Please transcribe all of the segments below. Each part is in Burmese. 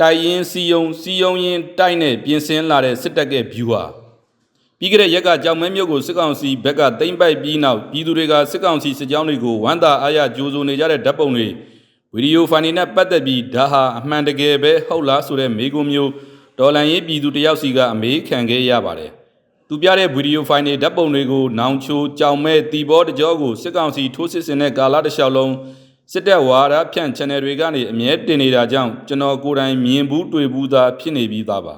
တိုက်ရင်စီယုံစီယုံရင်တိုက်နဲ့ပြင်ဆင်လာတဲ့စစ်တပ်ကဗျူဟာပြီးခဲ့တဲ့ရက်ကကြောင်မဲမြို့ကိုစစ်ကောင်စီဘက်ကတိမ့်ပိုက်ပြီးနောက်ပြည်သူတွေကစစ်ကောင်စီစစ်ကြောင်းတွေကိုဝမ်းသာအားရကြိုးစိုးနေကြတဲ့ဓာတ်ပုံတွေဗီဒီယိုဖိုင်တွေနဲ့ပတ်သက်ပြီးဒါဟာအမှန်တကယ်ပဲဟုတ်လားဆိုတဲ့မေးခွန်းမျိုးဒေါ်လန်ရေးပြည်သူတယောက်စီကအမေးခံခဲ့ရပါတယ်သူပြတဲ့ဗီဒီယိုဖိုင်တွေဓာတ်ပုံတွေကိုနောင်ချိုကြောင်မဲတီဘောတကြောကိုစစ်ကောင်စီထိုးစစ်ဆင်တဲ့ကာလတစ်လျှောက်လုံး စစ်တပ်ဝါဒဖြန့် channel တွေကနေအမြဲတင်နေတာကြောင့်ကျွန်တော်ကိုယ်တိုင်မြင်ဘူးတွေ့ဘူးသာဖြစ်နေပြီးသားပါ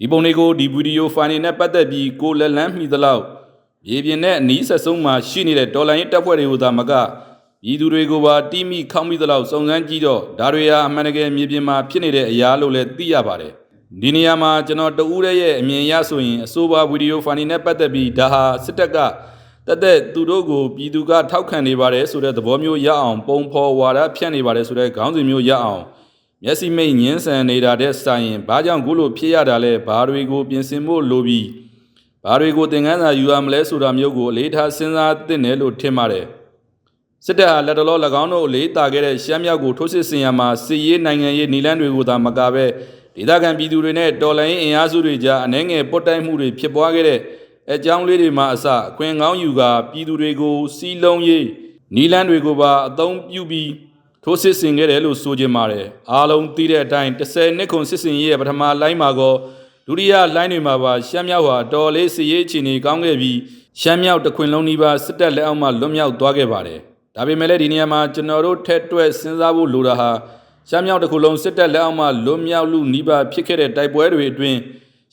ဒီပုံတွေကိုဒီဗီဒီယိုဖိုင်တွေနဲ့ပတ်သက်ပြီးကိုလက်လန်းမိသလောက်မြေပြင်နဲ့အနီးဆက်ဆုံးမှာရှိနေတဲ့ဒေါ်လာရင်းတပ်ဖွဲ့တွေကိုသာမကပြည်သူတွေကိုပါတီးမိခေါင်းမိသလောက်စုံစမ်းကြည့်တော့ဒါတွေဟာအမှန်တကယ်မြေပြင်မှာဖြစ်နေတဲ့အရာလို့လည်းသိရပါတယ်ဒီနေရာမှာကျွန်တော်တဦးရဲ့အမြင်ရဆိုရင်အဆိုပါဗီဒီယိုဖိုင်တွေနဲ့ပတ်သက်ပြီးဒါဟာစစ်တပ်က တက်တဲ့သူတို့ကိုပြည်သူကထောက်ခံနေပါတယ်ဆိုတဲ့သဘောမျိုးရအောင် ပုံဖော်ဝါဒဖြန့်နေပါတယ်ဆိုတဲ့ခေါင်းစဉ်မျိုးရအောင်မျက်စိမိတ်ညင်းဆန်နေတာတဲ့စာရင်ဘာကြောင့်ခုလိုဖြစ်ရတာလဲဘာတွေကိုပြင်ဆင်ဖို့လိုပြီးဘာတွေကိုသင်ခန်းစာယူရမလဲဆိုတာမျိုးကိုအလေးထားစဉ်းစားသင့်တယ်လို့ထင်ပါတယ်စစ်တပ်ဟာလက်တလော၎င်းတို့အလေးတာခဲ့တဲ့ရှမ်းမြောက်ကိုထိုးစစ်ဆင်ရမှာစစ်ရေးနိုင်ငံရေးနီလန်းတွေကိုသာမကပဲဒေသခံပြည်သူတွေနဲ့တော်လှန်ရေးအင်အားစုတွေကြားအနေငယ်ပုတ်တိုက်မှုတွေဖြစ်ပွားခဲ့တဲ့ အကြောင်းလေးတွေမှာအစအခွင့်ကောင်းယူကာပြည်သူတွေကိုစီးလုံးရေးနီလန်းတွေကိုပါအသုံးပြုပြီးထိုးစစ်ဆင်ခဲ့တယ်လို့ဆိုကြပါတယ်အားလုံးသိတဲ့အတိုင်း10နှစ်ခွန်စစ်ဆင်ရေးရဲ့ပထမလိုင်းမှာကောဒုတိယလိုင်းတွေမှာပါရှမ်းမြောက်ဟာတော်လေးစီရေးအခြေအနေကောင်းခဲ့ပြီးရှမ်းမြောက်တခွင်လုံးနီးပါးစစ်တပ်လက်အောက်မှာလွတ်မြောက်သွားခဲ့ပါတယ်ဒါပေမဲ့လည်းဒီနေရာမှာကျွန်တော်တို့ထက်တွက်စဉ်းစားဖို့လိုတာဟာရှမ်းမြောက်တစ်ခုလုံးစစ်တပ်လက်အောက်မှာလွတ်မြောက်လူနီးပါးဖြစ်ခဲ့တဲ့တိုက်ပွဲတွေအတွင်း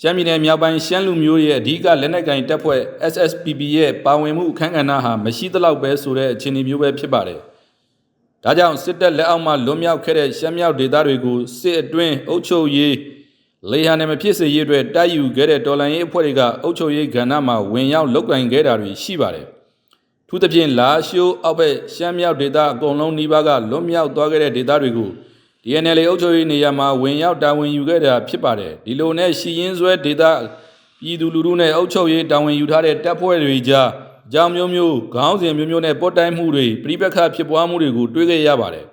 ရှမ်းပြည်နယ်မြောက်ပိုင်းရှမ်းလူမျိုးရဲ့အဓိကလက်နက်ကင်တပ်ဖွဲ့ SSPB ရဲ့ပါဝင်မှုအခမ်းကဏ္ဍဟာမရှိသလောက်ပဲဆိုတဲ့အခြေအနေမျိုးပဲဖြစ်ပါတယ်။ဒါကြောင့်စစ်တပ်လက်အောက်မှာလွတ်မြောက်ခဲ့တဲ့ရှမ်းမြောက်ဒေသတွေကိုစစ်အတွင်းအုပ်ချုပ်ရေးလေဟာနဲ့မဖြစ်စေရေးအတွက်တိုက်ယူခဲ့တဲ့တော်လှန်ရေးအဖွဲ့တွေကအုပ်ချုပ်ရေးကဏ္ဍမှာဝင်ရောက်လုတ်ကင်ခဲ့တာတွေရှိပါတယ်။ထူးသဖြင့်လာရှိုးအောက်ဘက်ရှမ်းမြောက်ဒေသအကုန်လုံးနှီးပါးကလွတ်မြောက်သွားခဲ့တဲ့ဒေသတွေကို DNL အုပ်ချုပ်ရေးနေရာမှာဝင်ရောက်တာဝန်ယူခဲ့တာဖြစ်ပါတယ်ဒီလိုနဲ့ရှီရင်ဆွဲဒေတာပြည်သူလူထုနဲ့အုပ်ချုပ်ရေးတာဝန်ယူထားတဲ့တပ်ဖွဲ့တွေကြားအကြောင်းမျိုးမျိုးခေါင်းစဉ်မျိုးမျိုးနဲ့ပုတ်တိုင်းမှုတွေပြိပခတ်ဖြစ်ပွားမှုတွေကိုတွေးခဲ့ရပါတယ်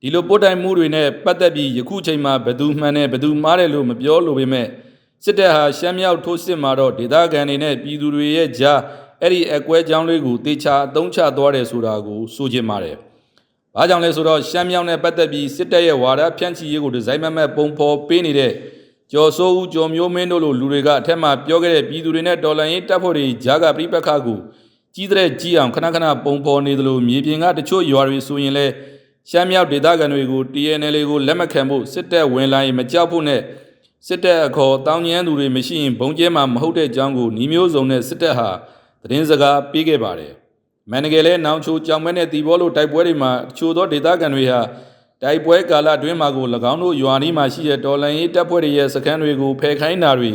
ဒီလိုပုတ်တိုင်းမှုတွေနဲ့ပတ်သက်ပြီးယခုချိန်မှာဘယ်သူမှန်တယ်ဘယ်သူမှားတယ်လို့မပြောလိုပေမဲ့စစ်တပ်ဟာရှမ်းမြောက်ထိုးစစ်မှာတော့ဒေသခံတွေနဲ့ပြည်သူတွေရဲ့ကြားအဲ့ဒီအကွဲကြောင်းလေးကိုတေချာအသုံးချသွားတယ်ဆိုတာကိုဆိုချင်ပါတယ်။ ဘာကြောင့်လဲဆိုတော့ရှမ်းမြောက်နဲ့ပတ်သက်ပြီးစစ်တပ်ရဲ့ဝါဒဖြန့်ချီရေးကိုဒီဇိုင်းမမတ်ပုံဖော်ပေးနေတဲ့ကျော်စိုးဦးကျော်မျိုးမင်းတို့လိုလူတွေကအထက်မှာပြောခဲ့တဲ့ပြည်သူတွေနဲ့တော်လှန်ရေးတပ်ဖွဲ့တွေဂျာကပြိပက္ခကိုကြီးတဲ့ကြီးအောင်ခဏခဏပုံဖော်နေသလိုမြေပြင်ကတချို့ရွာတွေဆိုရင်လည်းရှမ်းမြောက်ဒေသခံတွေကို TNL ကိုလက်မခံဖို့စစ်တပ်ဝင်လာရင်မကြောက်ဖို့နဲ့စစ်တပ်အခေါ်တောင်းကျမ်းသူတွေမရှိရင်ဘုံကျဲမှာမဟုတ်တဲ့အကြောင်းကိုနှီးမျိုးစုံနဲ့စစ်တပ်ဟာသတင်းစကားပေးခဲ့ပါတယ် မန်နဂယ်လဲနောင်ချိုကြောင်မဲနဲ့တီဘောလိုတိုက်ပွဲတွေမှာချိုသောဒေသခံတွေဟာတိုက်ပွဲကာလအတွင်းမှာကို၎င်းတို့ရွာနီးမှာရှိတဲ့တော်လန်ရေးတပ်ဖွဲ့တွေရဲ့စခန်းတွေကိုဖယ်ခိုင်းတာတွေ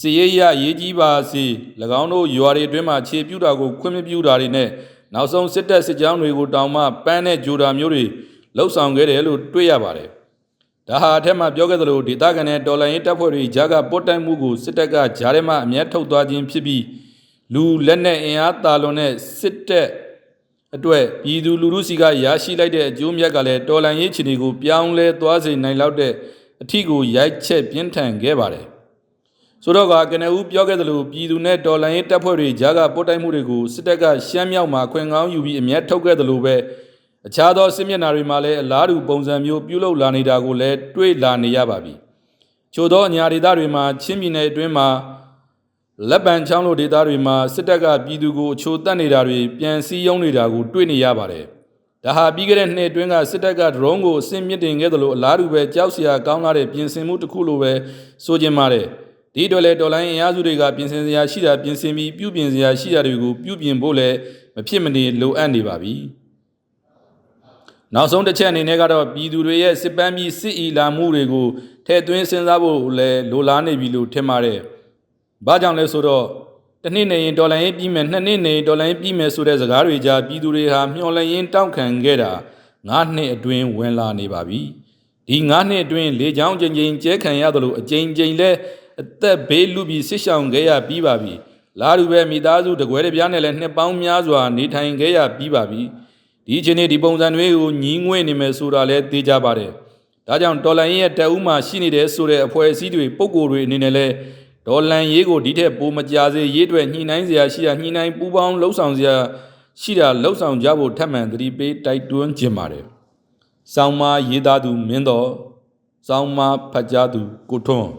စီရေးရရေးကြီးပါစီ၎င်းတို့ရွာတွေအတွင်းမှာခြေပြူတာကိုခွင့်မပြုတာတွေနဲ့နောက်ဆုံးစစ်တပ်စစ်ကြောင်းတွေကိုတောင်မှပန်းနဲ့ဂျိုတာမျိုးတွေလှုပ်ဆောင်ခဲ့တယ်လို့တွေ့ရပါတယ်။ဒါဟာအထက်မှာပြောခဲ့သလိုဒေသခံနဲ့တော်လန်ရေးတပ်ဖွဲ့တွေဂျာကပုတ်တိုင်မှုကိုစစ်တပ်ကဂျားထဲမှာအမျက်ထုတ်သွားခြင်းဖြစ်ပြီး လူလက်နက်အင်အားတာလွန်တဲ့စစ်တပ်အတွက်ပြည်သူလူထုစီကရရှိလိုက်တဲ့အကျိုးမြတ်ကလည်းတော်လန်ရေးချီနေကိုပြောင်းလဲသွားစေနိုင်လောက်တဲ့အထီကိုရိုက်ချက်ပြင်းထန်ခဲ့ပါတယ်ဆိုတော့ကကနဦးပြောခဲ့သလိုပြည်သူနဲ့တော်လန်ရေးတပ်ဖွဲ့တွေဂျာကပုတ်တိုက်မှုတွေကိုစစ်တပ်ကရှမ်းမြောက်မှာခွင်ကောင်းယူပြီးအမျက်ထုတ်ခဲ့သလိုပဲအခြားသောစစ်မျက်နှာတွေမှာလည်းအလားတူပုံစံမျိုးပြုလုပ်လာနေတာကိုလည်းတွေ့လာနေရပါပြီ။ချို့သောအညာဒေသတွေမှာချင်းပြည်နယ်အတွင်းမှာ လက်ပံချောင်းလိုဒေသတွေမှာစစ်တပ်ကပြည်သူကိုအချိုတက်နေတာတွေပြန်စည်းရုံးနေတာကိုတွေ့နေရပါတယ်။ဒါဟာပြီးခဲ့တဲ့နှစ်အတွင်းကစစ်တပ်ကဒရုန်းကိုအဆင့်မြင့်တင်ခဲ့သလိုအလားတူပဲကြောက်စရာကောင်းလာတဲ့ပြင်ဆင်မှုတစ်ခုလိုပဲဆိုချင်ပါတယ်။ဒီတော့လေဒေါ်လာအင်အားစုတွေကပြင်ဆင်စရာရှိတာပြင်ဆင်ပြီးပြုပြင်စရာရှိတာတွေကိုပြုပြင်ဖို့လည်းမဖြစ်မနေလိုအပ်နေပါပြီ။နောက်ဆုံးတစ်ချက်အနေနဲ့ကတော့ပြည်သူတွေရဲ့စစ်ပန်းပြီးစစ်အီလာမှုတွေကိုထည့်သွင်းစဉ်းစားဖို့လည်းလိုလားနေပြီလို့ထင်ပါတယ်။ ဘာကြောင့်လဲဆိုတော့တစ်နှစ်နေရင်ဒေါ်လာရင်းပြီးမယ်နှစ်နှစ်နေရင်ဒေါ်လာရင်းပြီးမယ်ဆိုတဲ့စကားတွေကြားပြည်သူတွေဟာမျှော်လင့်ရင်းတောင့်ခံခဲ့တာ၅နှစ်အတွင်းဝင်လာနေပါပြီဒီ၅နှစ်အတွင်းလေချောင်းချင်းချင်းကျဲခံရသလိုအကြိမ်ကြိမ်လဲအသက်ဘေးလူပြီးဆစ်ဆောင်ခဲ့ရပြီးပါပြီလာလူပဲမိသားစုတကွဲတပြားနဲ့လည်းနှစ်ပေါင်းများစွာနေထိုင်ခဲ့ရပြီးပါပြီဒီချိန်နေဒီပုံစံတွေကိုညီးငွေ့နေမယ်ဆိုတာလဲသိကြပါတယ်ဒါကြောင့်တော်လန်ရေးရဲ့တက်ဦးမှာရှိနေတဲ့ဆိုတဲ့အဖွဲ့အစည်းတွေပုံကိုယ်တွေအနေနဲ့လဲ ဒေါ်လန်ရေးကိုဒီထက်ပိုမကြစေရေးအတွက်ညှိနှိုင်းစရာရှိတာညှိနှိုင်းပူးပေါင်းလှုပ်ဆောင်စရာရှိတာလှုပ်ဆောင်ကြဖို့ထပ်မံသတိပေးတိုက်တွန်းခြင်းပါတယ်။ဆောင်းမရေးသားသူမင်းတော်ဆောင်းမဖတ်ကြားသူကိုထွန်း